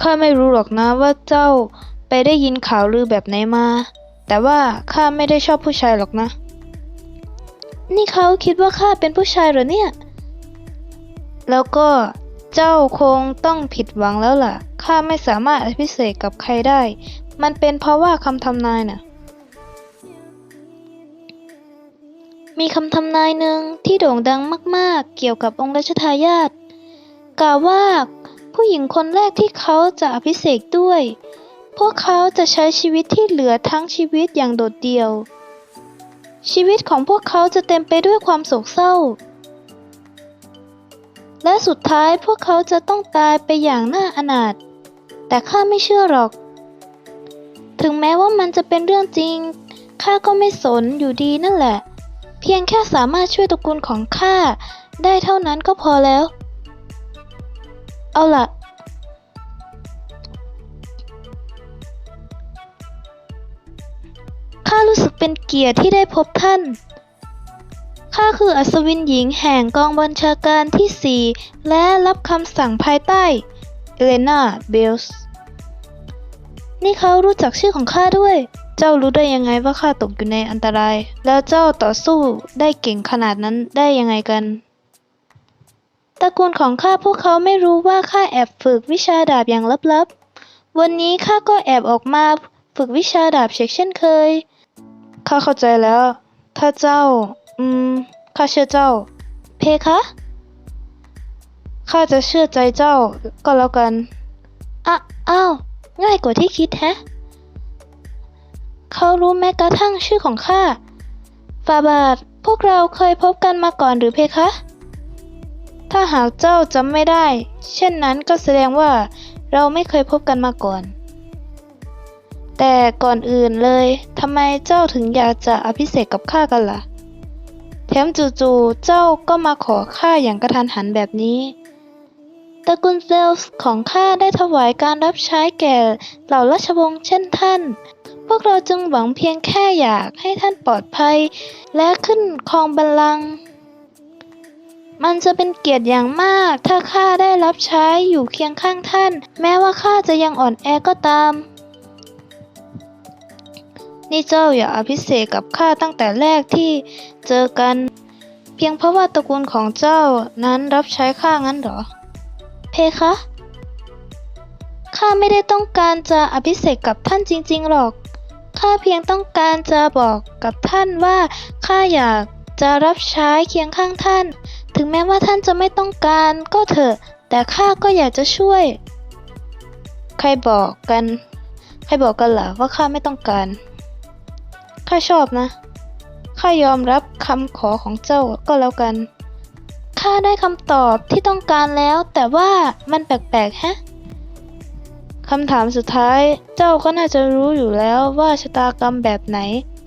ข้าไม่รู้หรอกนะว่าเจ้าไปได้ยินข่าวลือแบบไหนมา แต่ว่าข้าไม่ได้ชอบผู้ชายหรอกนะ นี่เขาคิดว่าข้าเป็นผู้ชายเหรอเนี่ย แล้วก็เจ้าคงต้องผิดหวังแล้วล่ะ ข้าไม่สามารถอภิเษกกับใครได้ มันเป็นเพราะว่าคำทำนายน่ะ มีคำทำนายหนึ่งที่โด่งดังมาก ๆ เกี่ยวกับองค์รัชทายาทกล่าวว่า ผู้หญิงคนแรกที่เขาจะอภิเษกด้วย พวกเขาจะใช้ชีวิตที่เหลือทั้งชีวิตอย่างโดดเดี่ยว ชีวิตของพวกเขาจะเต็มไปด้วยความโศกเศร้า และสุดท้ายพวกเขาจะต้องตายไปอย่างน่าอนาถ แต่ข้าไม่เชื่อหรอก ถึงแม้ว่ามันจะเป็นเรื่องจริง ข้าก็ไม่สนอยู่ดีนั่นแหละ เพียงแค่สามารถช่วยตระกูลของข้าได้เท่านั้นก็พอแล้ว เอาล่ะ ข้ารู้สึกเป็นเกียรติที่ได้พบท่าน ข้าคืออัศวินหญิงแห่งกองบัญชาการที่ 4 และรับคำสั่งภายใต้ เอเลนาเบลส์ นี่เขารู้จักชื่อของข้าด้วย เจ้ารู้ได้ยังไงว่าข้าตกอยู่ในอันตราย แล้วเจ้าต่อสู้ได้เก่งขนาดนั้นได้ยังไงกัน ตระกูลของข้าพวกเขาไม่รู้ว่าข้าแอบฝึกวิชาดาบอย่างลับๆ วันนี้ข้าก็แอบออกมาฝึกวิชาดาบเช่นเช่นเคย ข้าเข้าใจแล้ว ถ้าเจ้า อืม ข้าเชื่อเจ้า เพคะ ข้าจะเชื่อใจเจ้าก็แล้วกันอะอ้าว ง่ายกว่าที่คิดแฮะ เขารู้แม้กระทั่งชื่อของข้า ฟาบาท พวกเราเคยพบกันมาก่อนหรือเพคะ ถ้าหากเจ้าจำไม่ได้ เช่นนั้นก็แสดงว่าเราไม่เคยพบกันมาก่อน แต่ก่อนอื่นเลยทำไมเจ้าถึงอยากจะอภิเษกกับข้ากันล่ะ แถมจู่ๆเจ้าก็มาขอข้าอย่างกระทันหันแบบนี้ตระกูลเซลส์ของข้าได้ถวายการรับใช้แก่เหล่าราชวงศ์เช่นท่าน พวกเราจึงหวังเพียงแค่อยากให้ท่านปลอดภัย และขึ้นครองบัลลังก์ มันจะเป็นเกียรติอย่างมาก ถ้าข้าได้รับใช้อยู่เคียงข้างท่าน แม้ว่าข้าจะยังอ่อนแอก็ตาม นี่เจ้าอย่าอภิเษกกับข้าตั้งแต่แรกที่เจอกัน เพียงเพราะว่าตระกูลของเจ้านั้นรับใช้ข้างั้นเหรอ เพคะ ข้าไม่ได้ต้องการจะอภิเษกกับท่านจริง ๆ หรอก ข้าเพียงต้องการจะบอกกับท่านว่าข้าอยากจะรับใช้เคียงข้างท่าน ถึงแม้ว่าท่านจะไม่ต้องการก็เถอะ แต่ข้าก็อยากจะช่วย ใครบอกกัน ใครบอกกันล่ะว่าข้าไม่ต้องการ ข้าชอบนะ ข้ายอมรับคำขอของเจ้าก็แล้วกัน ข้าได้คำตอบที่ต้องการแล้ว แต่ว่ามันแปลกๆ ฮะคำถามสุดท้ายเจ้าก็น่าจะรู้อยู่แล้วว่าชะตากรรมแบบไหน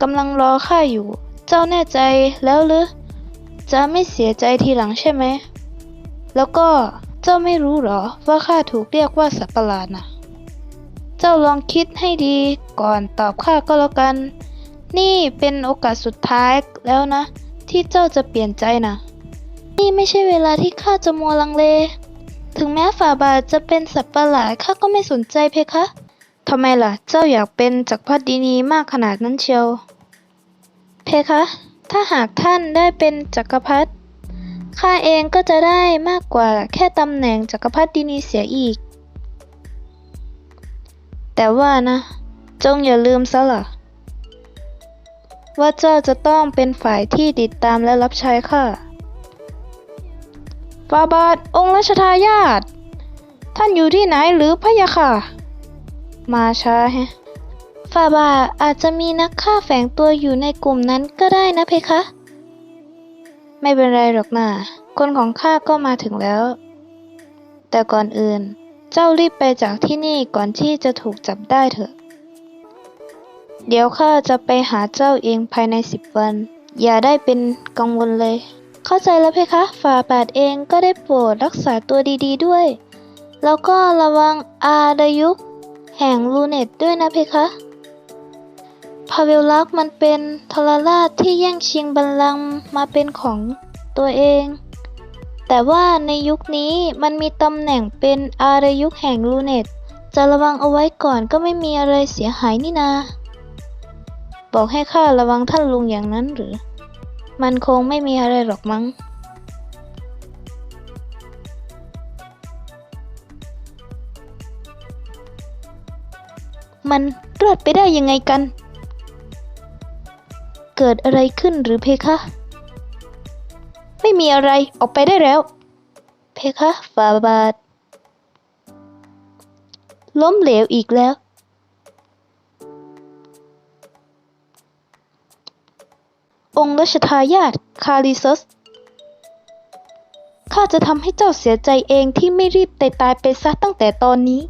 กำลังรอข้าอยู่ เจ้าแน่ใจแล้วหรือ จะไม่เสียใจทีหลังใช่ไหม แล้วก็เจ้าไม่รู้เหรอว่าข้าถูกเรียกว่าสัตว์ประหลาดนะเจ้าลองคิดให้ดีก่อนตอบข้าก็แล้วกัน นี่เป็นโอกาสสุดท้ายแล้วนะ ที่เจ้าจะเปลี่ยนใจนะนี่ไม่ใช่เวลาที่ข้าจะมัวลังเล ถึงแม้ฝ่าบาทจะเป็นสัตว์ประหลาดข้าก็ไม่สนใจเพคะทำไมล่ะ เจ้าอยากเป็นจักรพรรดินีมากขนาดนั้นเชียว เพคะ ถ้าหากท่านได้เป็นจักรพรรดิข้าเองก็จะได้มากกว่าแค่ตำแหน่งจักรพรรดินีเสียอีก แต่ว่านะ จงอย่าลืมซะล่ะ ว่าเจ้าจะต้องเป็นฝ่ายที่ติดตามและรับใช้ข้าฟาบาทองค์รัชทายาท ท่านอยู่ที่ไหนหรือพะยะค่ะ มาช้าแฮะ ฟาบาทอาจจะมีนักฆ่าแฝงตัวอยู่ในกลุ่มนั้นก็ได้นะเพคะ ไม่เป็นไรหรอกนะคนของข้าก็มาถึงแล้ว แต่ก่อนอื่น เจ้ารีบไปจากที่นี่ก่อนที่จะถูกจับได้เถอะ เดี๋ยวข้าจะไปหาเจ้าเองภายในสิบวัน อย่าได้เป็นกังวลเลย เข้าใจแล้วเพคะฝ่าบาทเองก็ได้โปรดรักษาตัวดีๆด้วย แล้วก็ระวังอาดยุกแห่งลูเนตด้วยนะเพคะ พาเวลลักมันเป็นทรราชที่แย่งชิงบัลลังก์มาเป็นของตัวเอง แต่ว่าในยุคนี้มันมีตำแหน่งเป็นอารยุกแห่งลูเนตจะระวังเอาไว้ก่อนก็ไม่มีอะไรเสียหายนี่นา บอกให้ข้าระวังท่านลุงอย่างนั้นหรือ มันคงไม่มีอะไรหรอกมั้ง มันรอดไปได้ยังไงกัน เกิดอะไรขึ้นหรือเพคะ ไม่มีอะไรออกไปได้แล้ว เพคะฟาบาท ล้มเหลวอีกแล้ว องค์รัชทายาทคาริซัสข้าจะทำให้เจ้าเสียใจเองที่ไม่รีบตายตายไปซะตั้งแต่ตอนนี้